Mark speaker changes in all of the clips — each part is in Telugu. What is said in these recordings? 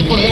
Speaker 1: ఇప్పుడు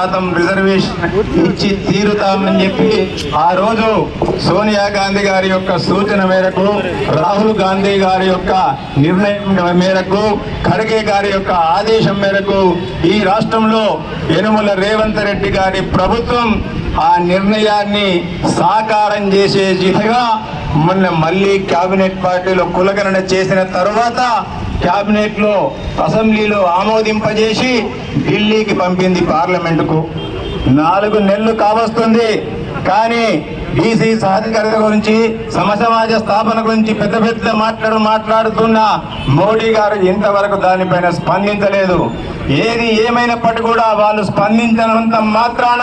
Speaker 2: శాతం రిజర్వేషన్ ఇచ్చి తీరుతామని చెప్పి ఆ రోజు సోనియా గాంధీ గారి యొక్క సూచన మేరకు రాహుల్ గాంధీ గారి యొక్క నిర్ణయం మేరకు ఖర్గే గారి యొక్క ఆదేశం మేరకు ఈ రాష్ట్రంలో యనుమల రేవంత్ రెడ్డి గారి ప్రభుత్వం ఆ నిర్ణయాన్ని సాకారం చేసే దిశగా మొన్న మళ్ళీ కేబినెట్ పార్టీలో కులగణన చేసిన తరువాత క్యాబినెట్లో లో అసెంబ్లీలో ఆమోదింపజేసి ఢిల్లీకి పంపింది పార్లమెంటుకు. నాలుగు నెలలు కావస్తుంది కానీ బీసీ సాధికారత గురించి సమసమాజ స్థాపన గురించి పెద్ద పెద్ద మాట్లాడు మాట్లాడుతున్న మోడీ గారు ఇంతవరకు దానిపైన స్పందించలేదు. ఏది ఏమైనప్పటికీ కూడా వాళ్ళు స్పందించినంత మాత్రాన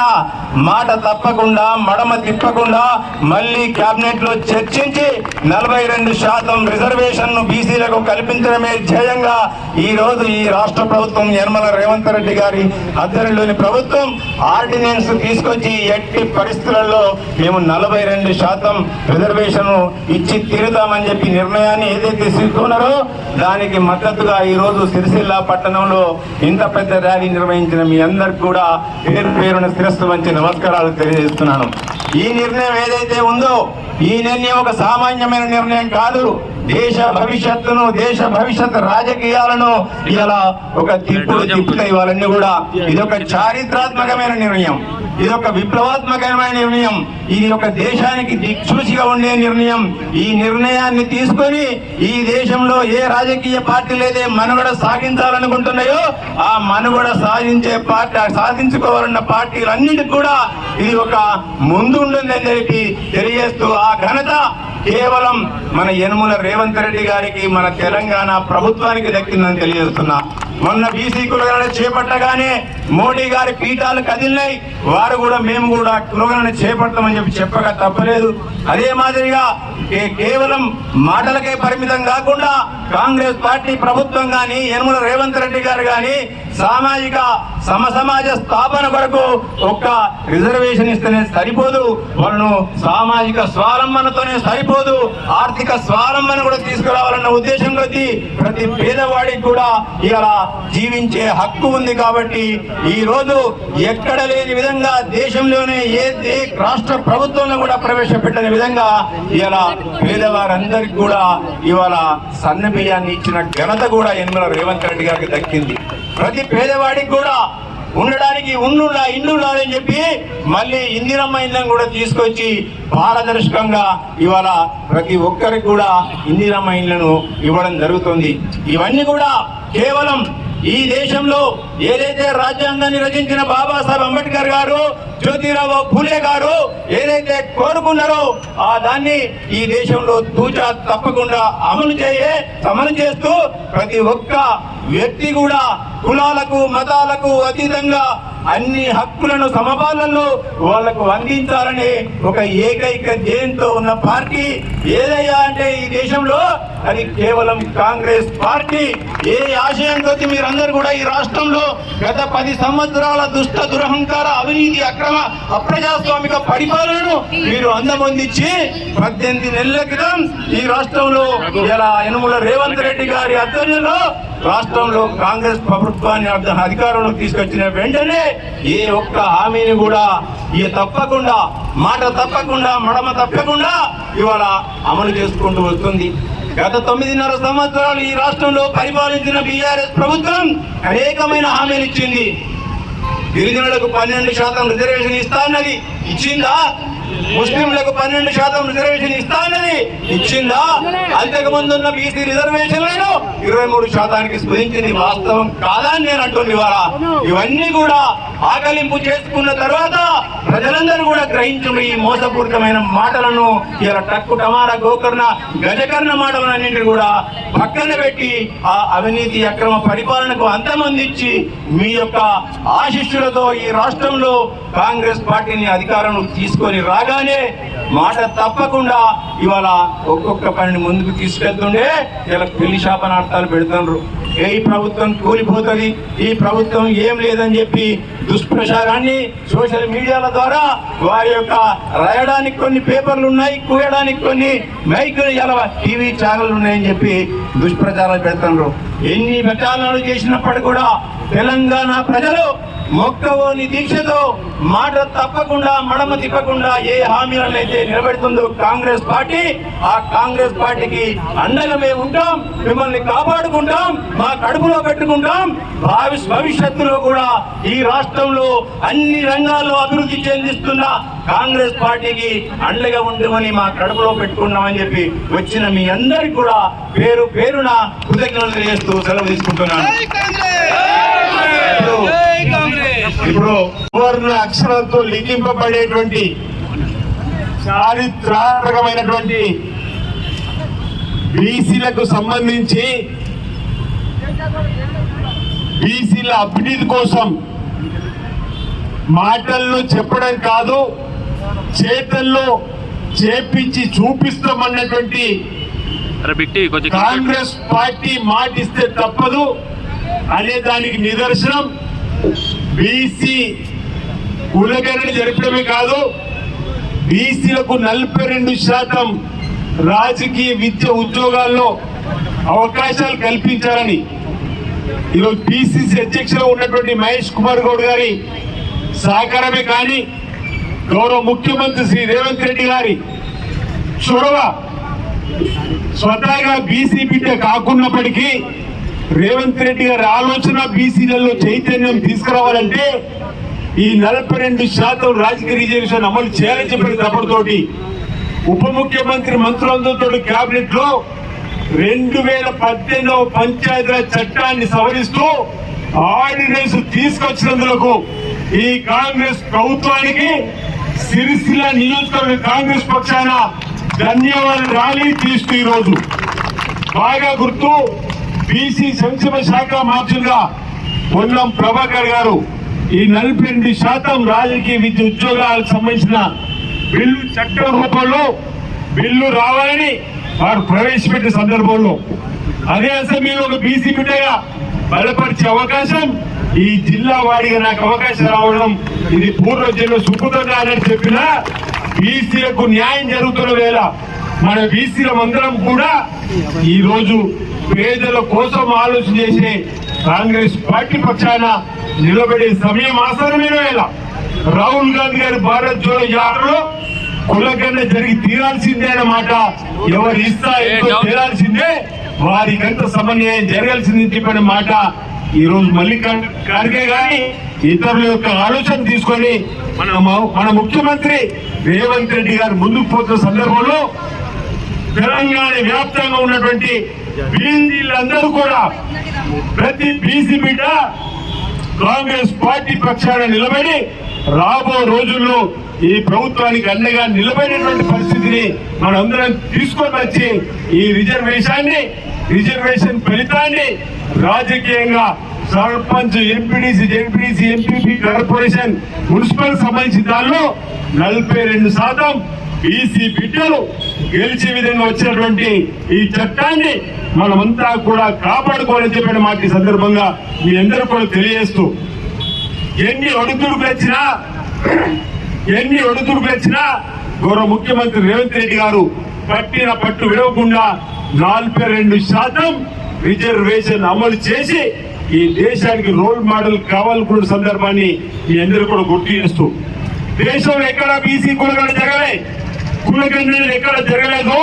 Speaker 2: మాట తప్పకుండా మడమ తిప్పకుండా మళ్ళీ కేబినెట్లో చర్చించి నలభై రెండు శాతం రిజర్వేషన్ను బీసీలకు కల్పించడమే ధ్యేయంగా ఈ రోజు ఈ రాష్ట్ర ప్రభుత్వం యనమల రేవంత్ రెడ్డి గారి ఆధ్వర్యంలోని ప్రభుత్వం ఆర్డినెన్స్ తీసుకొచ్చి ఎట్టి పరిస్థితులలో మేము నలభై రెండు శాతం రిజర్వేషన్ ఇచ్చి తీరుతామని చెప్పి నిర్ణయాన్ని ఏదైతే తీసుకున్నారో దానికి మద్దతుగా ఈ రోజు సిరిసిల్ల పట్టణంలో ఇంత పెద్ద ర్యాలీ నిర్వహించిన మీ అందరికి కూడా పేరు పేరున శిరస్సు మంచి నమస్కారాలు తెలియజేస్తున్నాను. ఈ నిర్ణయం ఏదైతే ఉందో ఈ నిర్ణయం ఒక సామాన్యమైన నిర్ణయం కాదు. దేశ భవిష్యత్తును దేశ భవిష్యత్ రాజకీయాలను ఇలా ఒక తిప్పులు తిప్పుతాయి వాళ్ళన్నీ కూడా ఇది ఒక చారిత్రాత్మకమైన నిర్ణయం. ఇది ఒక విప్లవాత్మకమైన నిర్ణయం. ఇది ఒక దేశానికి దిక్సూచిగా ఉండే నిర్ణయం. ఈ నిర్ణయాన్ని తీసుకొని ఈ దేశంలో ఏ రాజకీయ పార్టీలు అయితే మనుగడ సాగించాలనుకుంటున్నాయో ఆ మనుగడ సాధించే పార్టీ సాధించుకోవాలన్న పార్టీలన్నిటికి కూడా ఇది ఒక ముందు ఉంటుందని చెప్పి తెలియజేస్తూ ఆ ఘనత కేవలం మన యనుమల రేవంత్ రెడ్డి గారికి మన తెలంగాణ ప్రభుత్వానికి దక్కిందని తెలియజేస్తున్నా. మొన్న బీసీ కులగణన చేపట్టగానే మోడీ గారి పీఠాలు కదిలినాయి. వారు కూడా మేము కూడా కులగణన చేపడతామని చెప్పి చెప్పక తప్పలేదు. అదే మాదిరిగా కేవలం మాటలకే పరిమితం కాకుండా కాంగ్రెస్ పార్టీ ప్రభుత్వం గాని యనుమల రేవంత్ రెడ్డి గారు గాని సామాజిక సమసమాజ స్థాపన కొరకు ఒక్క రిజర్వేషన్ ఇస్తేనే సరిపోదు. వాళ్ళను సామాజిక స్వాలంబనతోనే సరిపోదు. ఆర్థిక స్వాలంబన కూడా తీసుకురావాలన్న ఉద్దేశం కొద్దీ ప్రతి పేదవాడికి కూడా ఇలా జీవించే హక్కు ఉంది కాబట్టి ఈ రోజు ఎక్కడ లేని విధంగా దేశంలోనే ఏ ఏ రాష్ట్ర ప్రభుత్వంలో కూడా ప్రవేశపెట్టని విధంగా ఇలా పేదవారందరికి కూడా ఇవాళ సన్న బియ్యాన్ని ఇచ్చిన ఘనత కూడా యనమల రేవంత్ రెడ్డి గారికి దక్కింది. ప్రతి పేదవాడికి కూడా ఉండడానికి ఉండులా ఇల్లు ఉండాలని చెప్పి మళ్ళీ ఇందిరమ్మ ఇండ్లను కూడా తీసుకొచ్చి పారదర్శకంగా ఇవాళ ప్రతి ఒక్కరికి కూడా ఇందిరమ్మ ఇండ్లను ఇవ్వడం జరుగుతుంది. ఇవన్నీ కూడా కేవలం ఈ దేశంలో ఏదైతే రాజ్యాంగాన్ని రచించిన బాబాసాహెబ్ అంబేద్కర్ గారు జ్యోతిరావు ఫూలే గారు ఏదైతే కోరుకున్నారో ఆ దాన్ని ఈ దేశంలో తూచా తప్పకుండా అమలు చేయే అమలు చేస్తూ ప్రతి ఒక్క వ్యక్తి కూడా కులాలకు మతాలకు అతీతంగా అన్ని హక్కులను సమపాలనలో వాళ్ళకు అందించాలని ఒక ఏకైక ధ్యేయంతో ఉన్న పార్టీ ఏదయ్యా అంటే ఈ దేశంలో? అది కేవలం కాంగ్రెస్ పార్టీ. ఏ ఆశయంతో మీరందరూ కూడా ఈ రాష్ట్రంలో గత పది సంవత్సరాల దుష్ట దురహంకార అవినీతి అక్రమ అప్రజాస్వామిక పరిపాలనను మీరు అందమొందించి పద్దెనిమిది నెలల క్రితం ఈ రాష్ట్రంలో ఇలా యనుముల రేవంత్ రెడ్డి గారి ఆధ్వర్యంలో రాష్ట్రంలో కాంగ్రెస్ ప్రభుత్వాన్ని అర్థ- అధికారంలోకి తీసుకొచ్చిన వెంటనే ఏ ఒక్క హామీని కూడా ఈ తప్పకుండా మాట తప్పకుండా మడమ తప్పకుండా ఇవాళ అమలు చేసుకుంటూ వస్తుంది. గత తొమ్మిదిన్నర సంవత్సరాలు ఈ రాష్ట్రంలో పరిపాలించిన బీఆర్ఎస్ ప్రభుత్వం అనేకమైన హామీలు ఇచ్చింది. గిరిజనులకు పన్నెండు శాతం రిజర్వేషన్ ఇస్తా అన్నది. ఇచ్చిందా? ముస్లింలకు పన్నెండు శాతం రిజర్వేషన్ ఇస్తా అన్నది. ఇచ్చిందా? అంతకు ముందున్న బీసీ రిజర్వేషన్లను ఇరవై మూడు శాతానికి స్మరించింది వాస్తవం కాదా అని నేను అంటుంది ఇవాళ. ఇవన్నీ కూడా ఆకలింపు చేసుకున్న తర్వాత ప్రజలందరూ కూడా గ్రహించిన ఈ మోసపూరితమైన మాటలను. ఇలా టక్కు టమారా గోకర్ణ గజకర్ణ మాటలను అన్నింటిని కూడా పక్కన పెట్టి ఆ అవినీతి అక్రమ పరిపాలనకు అంతమందించి మీ యొక్క ఆశిష్యులతో ఈ రాష్ట్రంలో కాంగ్రెస్ పార్టీని అధికారంలో తీసుకొని రాగానే మాట తప్పకుండా ఇవాళ ఒక్కొక్క పనిని ముందుకు తీసుకెళ్తుండే ఇలా పెళ్ళి వార్తలు పెడుతున్నారు ఏ ఈ ప్రభుత్వం కూలిపోతుంది? ఈ ప్రభుత్వం ఏం లేదని చెప్పి దుష్ప్రచారాన్ని సోషల్ మీడియాల ద్వారా వారి యొక్క రాయడానికి కొన్ని పేపర్లు ఉన్నాయి కూయడానికి కొన్ని మైకులు ఇలా టీవీ ఛానల్ ఉన్నాయని చెప్పి దుష్ప్రచారాలు పెడుతున్నారు ఎన్ని ప్రచారాలు చేసినప్పటికీ కూడా తెలంగాణ ప్రజలు మొక్కవోని దీక్షతో మాట తప్పకుండా మడమ తిప్పకుండా ఏ హామీలను అయితే నిలబెడుతుందో కాంగ్రెస్ పార్టీ ఆ కాంగ్రెస్ పార్టీకి అండగా మేము ఉంటాం మిమ్మల్ని కాపాడుకుంటాం మా కడుపులో పెట్టుకుంటాం. భావి భవిష్యత్తులో కూడా ఈ రాష్ట్రంలో అన్ని రంగాల్లో అభివృద్ధి చెందిస్తున్న కాంగ్రెస్ పార్టీకి అండగా ఉండమని మా కడుపులో పెట్టుకున్నామని చెప్పి వచ్చిన మీ అందరికి కూడా పేరు పేరున కృతజ్ఞతలు చేస్తూ సెలవు తీసుకుంటున్నాను. ఇప్పుడు సువర్ణ అక్షరాలతో లిఖింపబడేటువంటి చారిత్రాత్మకమైనటువంటి బీసీలకు సంబంధించి బీసీల అభివృద్ధి కోసం మాటల్లో చెప్పడం కాదు చేతల్లో చేపించి చూపిస్తామన్నటువంటి
Speaker 3: కాంగ్రెస్ పార్టీ మాటిస్తే తప్పదు అనే దానికి నిదర్శనం. బీసీ కులగణన జరపడమే కాదు
Speaker 1: బీసీలకు నలభై రెండు శాతం రాజకీయ విద్య ఉద్యోగాల్లో అవకాశాలు కల్పించాలని ఈరోజు బీసీసీ అధ్యక్షులు ఉన్నటువంటి మహేష్ కుమార్ గౌడ్ గారి సహకారమే కానీ గౌరవ ముఖ్యమంత్రి శ్రీ రేవంత్ రెడ్డి గారి చొరవ స్వతహాగా బీసీ బిడ్డ కాకున్నప్పటికీ రేవంత్ రెడ్డి గారి ఆలోచన బీసీలలో చైతన్యం తీసుకురావాలంటే ఈ నలభై రెండు శాతం రాజకీయ రిజర్వేషన్ అమలు చేయాలని చెప్పిన తప్పటితోటి ఉప ముఖ్యమంత్రి మంత్రులందరితో కేబినెట్లో రెండు వేల పద్దెనిమిదవ పంచాయతీరాజ్ చట్టాన్ని సవరిస్తూ ఆర్డినెన్స్ తీసుకొచ్చినందుకు ఈ కాంగ్రెస్ ప్రభుత్వానికి సిరిసిల్ల నియోజకవర్గ కాంగ్రెస్ పక్షాన ధన్యవాదాలు ర్యాలీ తీస్తూ ఈ రోజు బాగా గుర్తు బీసీ సంక్షేమ శాఖ మార్చులుగా పొన్నం ప్రభాకర్ గారు ఈ నలభై ఎనిమిది శాతం రాజకీయ విద్య ఉద్యోగాలకు సంబంధించిన బిల్లు చట్ట రూపంలో బిల్లు రావాలని వారు ప్రవేశపెట్టిన సందర్భంలో. అదే అసెంబ్లీలో ఒక బీసీ బిడ్డగా బలపరిచే అవకాశం ఈ జిల్లా వాడిగా నాకు అవకాశం రావడం ఇది పూర్వ జిల్లా సుఖుతంగా అని చెప్పినా బీసీలకు న్యాయం జరుగుతున్న వేళ మన బీసీల అందరం కూడా ఈ రోజు పేదల కోసం ఆలోచన చేసే కాంగ్రెస్ పార్టీ పక్షాన నిలబడే సమయం ఆసనమైన వేళ రాహుల్ గాంధీ గారి భారత్ జోడో యాత్రలో కులగన్న జరిగి తీరాల్సిందే అన్నమాట ఎవరు ఇస్తా తేరాల్సిందే. వారికంత సమన్వయం జరగాల్సింది చెప్పిన మాట ఈ రోజు మల్లికార్జున ఖార్గే గాని ఇతరుల యొక్క ఆలోచన తీసుకొని మన మన ముఖ్యమంత్రి రేవంత్ రెడ్డి గారు ముందుకు పోతున్న సందర్భంలో తెలంగాణ వ్యాప్తంగా ఉన్నటువంటి బీసీలందరూ కూడా ప్రతి బీసీ బిడ్డ కాంగ్రెస్ పార్టీ పక్షాన నిలబడి రాబో రోజుల్లో ఈ ప్రభుత్వానికి అండగా నిలబడినటువంటి పరిస్థితిని మనందరం తీసుకొని వచ్చి ఈ రిజర్వేషన్ని రిజర్వేషన్ ఫలితాన్ని రాజకీయంగా sarpanch MPTC ZPTC MPP corporation municipal సంబంధించిన దానిలో నలభై రెండు శాతం బీసీ బిడ్డలు గెలిచే విధంగా వచ్చినటువంటి ఈ చట్టాన్ని మనమంతా కూడా కాపాడుకోవాలని చెప్పిన మాకు ఈ సందర్భంగా మీ అందరూ కూడా తెలియజేస్తూ ఎన్ని ఒడిదుడుకులు వచ్చినా ఎన్ని ఒడిదుడుకులు వచ్చినా గౌరవ ముఖ్యమంత్రి రేవంత్ రెడ్డి గారు పట్టిన పట్టు విడవకుండా నలభై రెండు శాతం రిజర్వేషన్ అమలు చేసి ఈ దేశానికి రోల్ మోడల్ కావాలనుకున్న సందర్భాన్ని మీ అందరూ కూడా గుర్తు చేస్తూ దేశంలో ఎక్కడ బీసీ కులగణ జరగలే? కులగణ ఎక్కడ జరగలేదు.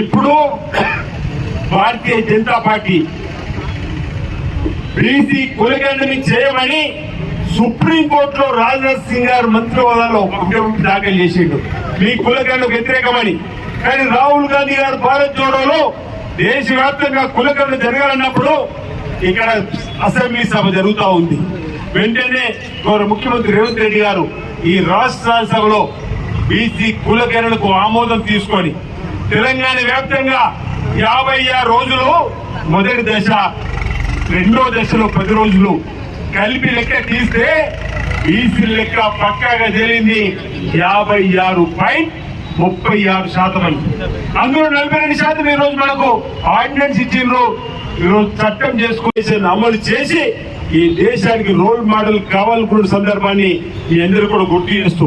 Speaker 1: ఇప్పుడు భారతీయ జనతా పార్టీ బీసీ కులగండని చేయమని సుప్రీంకోర్టులో రాజ్నాథ్ సింగ్ గారు మంత్రి హోదాలో అఫిడవిట్ దాఖలు చేసిండు. మీ కులగండకు వ్యతిరేకమని. కానీ రాహుల్ గాంధీ గారు భారత్ జోడోలో దేశవ్యాప్తంగా కులగండ జరగాలన్నప్పుడు ఇక్కడ అసెంబ్లీ సభ జరుగుతూ ఉంది. వెంటనే గౌరవ ముఖ్యమంత్రి రేవంత్ రెడ్డి గారు ఈ రాష్ట్ర సభలో బీసీ కులగణలకు ఆమోదం తీసుకొని తెలంగాణ వ్యాప్తంగా యాభై ఆరు రోజులు మొదటి దశ రెండో దశలో పది రోజులు కలిపి లెక్క తీస్తే బీసీ లెక్క పక్కాగా జరిగింది యాభై ఆరు పాయింట్ ముప్పై ఆరు శాతం అని. అందులో నలభై రెండు శాతం ఈ రోజు మనకు ఆర్డినెన్స్ ఇచ్చిండ్రు. ఈరోజు చట్టం చేసుకునేసి అమలు చేసి ఈ దేశానికి రోల్ మోడల్ కావాలనుకున్న సందర్భాన్ని మీ అందరూ కూడా గుర్తు చేస్తూ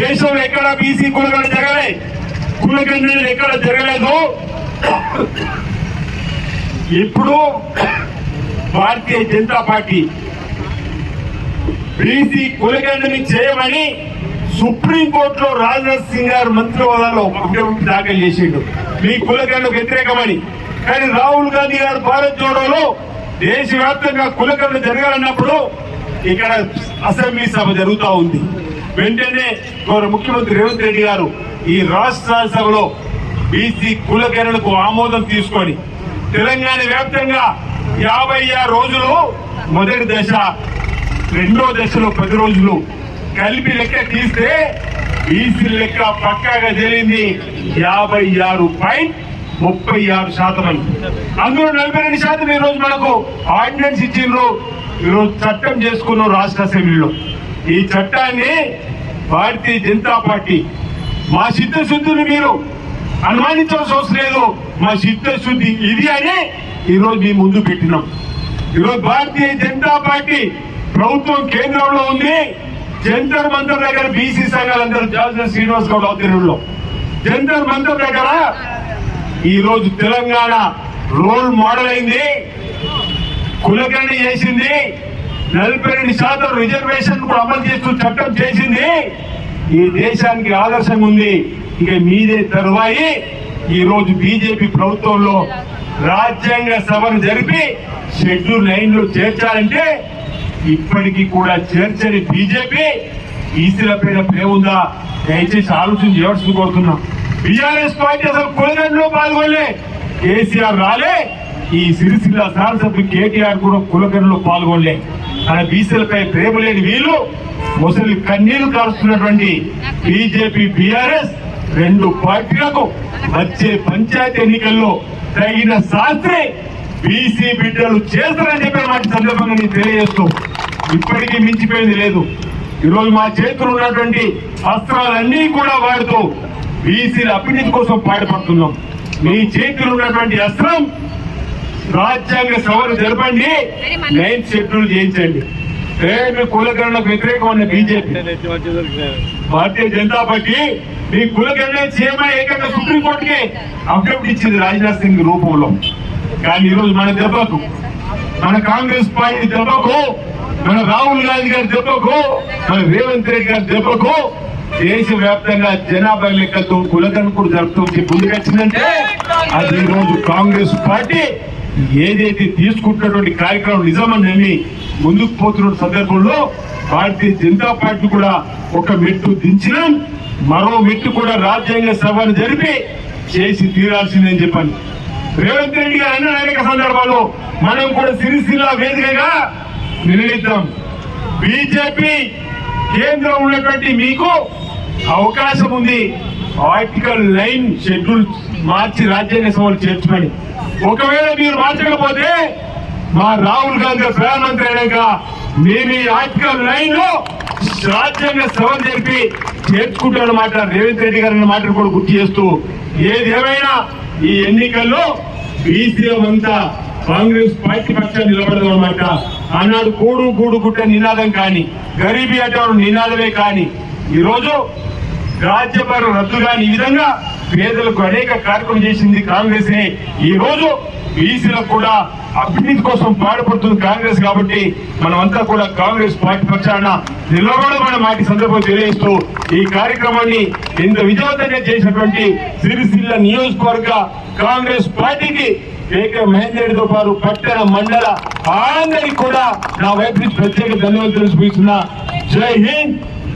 Speaker 1: దేశంలో ఎక్కడ బీసీ కులగడ జరగలే? కులగణ ఎక్కడ జరగలేదు? ఇప్పుడు భారతీయ జనతా పార్టీ బీసీ కులగండని చేయమని సుప్రీంకోర్టులో రాజ్నాథ్ సింగ్ గారు మంత్రి హోదాలో దాఖలు చేసిండు. మీ కులగండకు వ్యతిరేకమని. కానీ రాహుల్ గాంధీ గారు భారత్ జోడోలో దేశవ్యాప్తంగా కులకరణ జరగాలన్నప్పుడు ఇక్కడ అసెంబ్లీ సభ జరుగుతూ ఉంది. వెంటనే గౌరవ ముఖ్యమంత్రి రేవంత్ రెడ్డి గారు ఈ రాష్ట్ర సభలో బీసీ కులకరణకు ఆమోదం తీసుకొని తెలంగాణ వ్యాప్తంగా యాభై ఆరు రోజులు మొదటి దశ రెండో దశలో పది రోజులు కలిపి లెక్క తీస్తే బీసీ లెక్క పక్కాగా జరిగింది యాభై ఆరు పాయింట్ ముప్పై ఆరు శాతం అందులో నలభై రెండు శాతం ఈ రోజు మనకు ఆర్డినెన్స్ ఇచ్చిండ్రు. ఈ రోజు చట్టం చేసుకున్నాం రాష్ట్ర అసెంబ్లీలో. ఈ చట్టాన్ని భారతీయ జనతా పార్టీ మా చిత్తశుద్ధిని మీరు అనుమానించాల్సిన అవసరం లేదు. మా చిత్తశుద్ధి ఇది అని ఈ మేము ముందు పెట్టినాం. ఈరోజు భారతీయ జనతా పార్టీ ప్రభుత్వం కేంద్రంలో ఉంది. జంతర్ మంతర్ దగ్గర బీసీ సంఘాలందరూ జార్జన్ శ్రీనివాస్ గౌడ్ ఆధ్వర్యంలో. జంతర్ మంతర్ దగ్గర ఈరోజు తెలంగాణ రోల్ మోడల్ అయింది. కులగణి చేసింది. నలభై రెండు శాతం రిజర్వేషన్ కూడా అమలు చేస్తూ చట్టం చేసింది. ఈ దేశానికి ఆదర్శంగా ఉంది. ఇక మీదే తరువాయి. ఈరోజు బీజేపీ ప్రభుత్వంలో రాజ్యాంగ సభను జరిపి షెడ్యూల్ లైన్లో చేర్చాలంటే ఇప్పటికీ కూడా చేర్చని బీజేపీ ఈసీల పైన ప్రేమ దయచేసి ఆలోచన చేయాల్సి కోరుతున్నాం. బీఆర్ఎస్ పార్టీ అసలు కులగంలో పాల్గొనలే. కేసీఆర్ రాలే. ఈ సిరిసిల్ల శాసనసభ్యులు కేటీఆర్ కూడా కులకరణలో పాల్గొనలే. మన బీసీలపై ప్రేమ లేని వీళ్ళు ముసలి కన్నీళ్ళు కారుస్తున్నటువంటి బీజేపీ బీఆర్ఎస్ రెండు పార్టీలకు వచ్చే పంచాయతీ ఎన్నికల్లో తగిన శాస్త్రి బీసీ బిడ్డలు చేస్తారని చెప్పిన వాటి సందర్భంగా నేను తెలియజేస్తూ ఇప్పటికీ మించిపోయింది లేదు. ఈరోజు మా చేతులు ఉన్నటువంటి అస్త్రాలన్నీ కూడా వాడుతూ బీసీల అభివృద్ధి కోసం పాటుపడుతున్నాం. మీ చేతులు ఉన్నటువంటి అస్త్రం రాజ్యాంగ సభలు జరపండి నైన్ షెడ్యూల్ చేయించండి. రేపు వ్యతిరేకం వ్యతిరేకమైన బీజేపీ. భారతీయ జనతా పార్టీ మీ కులకరణ చేయమని ఏకంగా సుప్రీంకోర్టుకి అఫిడవిట్ ఇచ్చింది రాజ్నాథ్ సింగ్ రూపంలో. కానీ ఈరోజు మన దెబ్బకు మన కాంగ్రెస్ పార్టీ దెబ్బకు మన రాహుల్ గాంధీ గారి దెబ్బకు మన రేవంత్ రెడ్డి గారి దెబ్బకు దేశ వ్యాప్తంగా జనాభా లెక్కలతో కులకరణ జరుపుతుంది ముందుకొచ్చిందంటే అది రోజు కాంగ్రెస్ పార్టీ ఏదైతే తీసుకుంటున్నటువంటి కార్యక్రమం నిజమని నమ్మి ముందుకు పోతున్న సందర్భంలో భారతీయ జనతా పార్టీ కూడా ఒక మెట్టు దించినాం మరో మెట్టు కూడా రాజ్యాంగ సభను జరిపి చేసి తీరాల్సిందని చెప్పాను రేవంత్ రెడ్డి గారు అన్న అనేక సందర్భాల్లో మనం కూడా సిరిసిల్ల వేదికగా నిర్ణయిద్దాం. బీజేపీ కేంద్రం ఉన్నటువంటి మీకు అవకాశం ఉంది ఆర్టికల్ నైన్ షెడ్యూల్ మార్చి రాజ్యాంగ సభలు చేర్చుకొని ఒకవేళ మీరు మార్చకపోతే మా రాహుల్ గాంధీ ప్రధానమంత్రి అయినాక మేము ఈ ఆర్టికల్ నైన్లో రాజ్యాంగ సభను జరిపి చేర్చుకుంటామన్నమాట రేవంత్ రెడ్డి గారు అన్న మాటను కూడా గుర్తు చేస్తూ ఏది ఏమైనా ఈ ఎన్నికల్లో బీసీఎం అంతా కాంగ్రెస్ పార్టీ పక్షాన్ని నిలబడదు అనమాట ఆనాడు కూడు కూడు గుట్ట నినాదం కానీ గరీబీ అటవడం నినాదమే కానీ ఈరోజు రాజ్యపాలన రద్దు కాని ఈ విధంగా పేదలకు అనేక కార్యక్రమం చేసింది కాంగ్రెస్ ఈ రోజు బీసీలకు కూడా అభివృద్ధి కోసం పాడుపడుతుంది కాంగ్రెస్ కాబట్టి మనమంతా కూడా కాంగ్రెస్ పార్టీ పక్షాన నిలబడమని మాట సందర్భం తెలియజేస్తూ ఈ కార్యక్రమాన్ని ఇంత విజయవంతంగా చేసినటువంటి సిరిసిల్ల నియోజకవర్గ కాంగ్రెస్ పార్టీకి ఏక మహేందర్ రెడ్డితో పాటు పట్టణ మండల అందరికి కూడా నా వైపు నుంచి ప్రత్యేక ధన్యవాదాలు తెలుసుకున్నా జై హింద్!